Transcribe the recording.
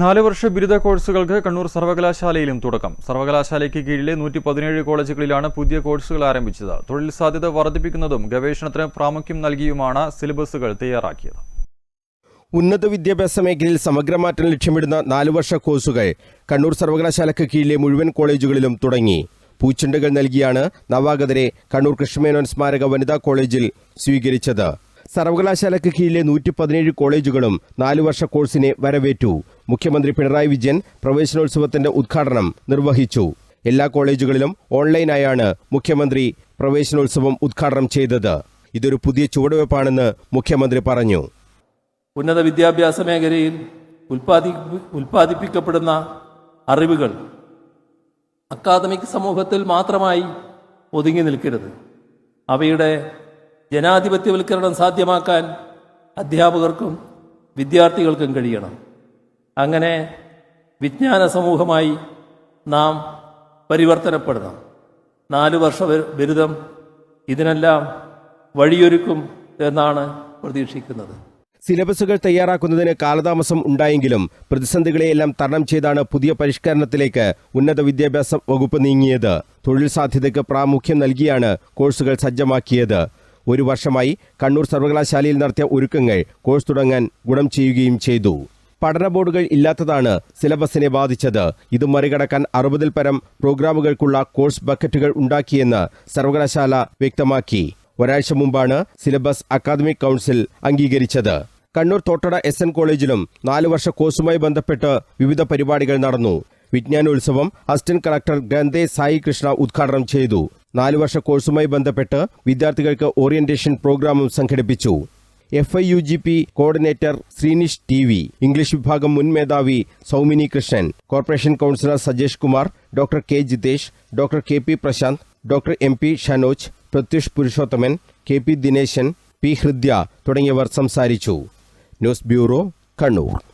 നാല് വർഷ ബിരുദ കോഴ്സുകൾക്ക് കണ്ണൂർ സർവകലാശാലയിലും തുടക്കം. സർവകലാശാലയ്ക്ക് കീഴിലെ നൂറ്റി പതിനേഴ് കോളേജുകളിലാണ് പുതിയ കോഴ്സുകൾ ആരംഭിച്ചത്. തൊഴിൽ സാധ്യത വർദ്ധിപ്പിക്കുന്നതും ഗവേഷണത്തിന് പ്രാമുഖ്യം നൽകിയുമാണ് സിലബസുകൾ തയ്യാറാക്കിയത്. ഉന്നത വിദ്യാഭ്യാസ മേഖലയിൽ സമഗ്രമാറ്റം ലക്ഷ്യമിടുന്ന നാല് വർഷ കോഴ്സുകൾ കണ്ണൂർ സർവകലാശാലയ്ക്ക് കീഴിലെ മുഴുവൻ കോളേജുകളിലും തുടങ്ങി. പൂച്ചെണ്ടുകൾ നൽകിയാണ് നവാഗതരെ കണ്ണൂർ കൃഷ്ണമേനോൻ സ്മാരക വനിതാ കോളേജിൽ സ്വീകരിച്ചത്. സർവകലാശാലയ്ക്ക് കീഴിലെ നൂറ്റി പതിനേഴ് കോളേജുകളും നാലു വർഷ കോഴ്സിനെ വരവേറ്റു. മുഖ്യമന്ത്രി പിണറായി വിജയൻ പ്രവേശനോത്സവത്തിന്റെ ഉദ്ഘാടനം നിർവഹിച്ചു. എല്ലാ കോളേജുകളിലും ഓൺലൈനായാണ് മുഖ്യമന്ത്രി പ്രവേശനോത്സവം ഉദ്ഘാടനം ചെയ്തത്. ഇതൊരു പുതിയ ചുവടുവെപ്പാണെന്ന് മുഖ്യമന്ത്രി പറഞ്ഞു. ഉന്നത വിദ്യാഭ്യാസ മേഖലയിൽ ഉൽപ്പാദി ഉൽപ്പാദിപ്പിക്കപ്പെടുന്ന അറിവുകൾ അക്കാദമിക് സമൂഹത്തിൽ മാത്രമായി ഒതുങ്ങി നിൽക്കരുത്. അവയുടെ ജനാധിപത്യവൽക്കരണം സാധ്യമാക്കാൻ അധ്യാപകർക്കും വിദ്യാർത്ഥികൾക്കും കഴിയണം. അങ്ങനെ വിജ്ഞാന സമൂഹമായി നാം പരിവർത്തനപ്പെടണം. നാലു വർഷ ബിരുദം ഇതിനെല്ലാം വഴിയൊരുക്കും എന്നാണ് പ്രതീക്ഷിക്കുന്നത്. സിലബസുകൾ തയ്യാറാക്കുന്നതിന് കാലതാമസം ഉണ്ടായെങ്കിലും പ്രതിസന്ധികളെയെല്ലാം തരണം ചെയ്താണ് പുതിയ പരിഷ്കരണത്തിലേക്ക് ഉന്നത വിദ്യാഭ്യാസ വകുപ്പ് നീങ്ങിയത്. തൊഴിൽ സാധ്യതയ്ക്ക് പ്രാമുഖ്യം നൽകിയാണ് കോഴ്സുകൾ സജ്ജമാക്കിയത്. ഒരു വർഷമായി കണ്ണൂർ സർവകലാശാലയിൽ നടത്തിയ ഒരുക്കങ്ങൾ കോഴ്സ് തുടങ്ങാൻ ഗുണം ചെയ്യുകയും ചെയ്തു. പഠന ബോർഡുകൾ ഇല്ലാത്തതാണ് സിലബസിനെ ബാധിച്ചത്. ഇത് മറികടക്കാൻ അറുപതിൽ പരം പ്രോഗ്രാമുകൾക്കുള്ള കോഴ്സ് ബക്കറ്റുകൾ ഉണ്ടാക്കിയെന്ന് സർവകലാശാല വ്യക്തമാക്കി. ഒരാഴ്ച മുമ്പാണ് സിലബസ് അക്കാദമിക് കൗൺസിൽ അംഗീകരിച്ചത്. കണ്ണൂർ തോട്ടട എസ് എൻ കോളേജിലും നാലു വർഷ കോഴ്സുമായി ബന്ധപ്പെട്ട് വിവിധ പരിപാടികൾ നടന്നു. വിജ്ഞാനോത്സവം അസിസ്റ്റന്റ് കളക്ടർ ഗന്ധേ സായി കൃഷ്ണ ഉദ്ഘാടനം ചെയ്തു. നാല് വർഷ കോഴ്സുമായി ബന്ധപ്പെട്ട് വിദ്യാർത്ഥികൾക്ക് ഓറിയന്റേഷൻ പ്രോഗ്രാമും സംഘടിപ്പിച്ചു. F I U G P coordinator Shrinish T V. English വിഭാഗം മുൻ മേധാവി Saumini Krishnan. Corporation councillor Sajesh Kumar doctor K Jitesh doctor K P Prashanth doctor M P Shanoj Pratyush Purushothaman K P Dineshan P Hridya തുടങ്ങിയവർ സംസാരിച്ചു. News bureau Kannur.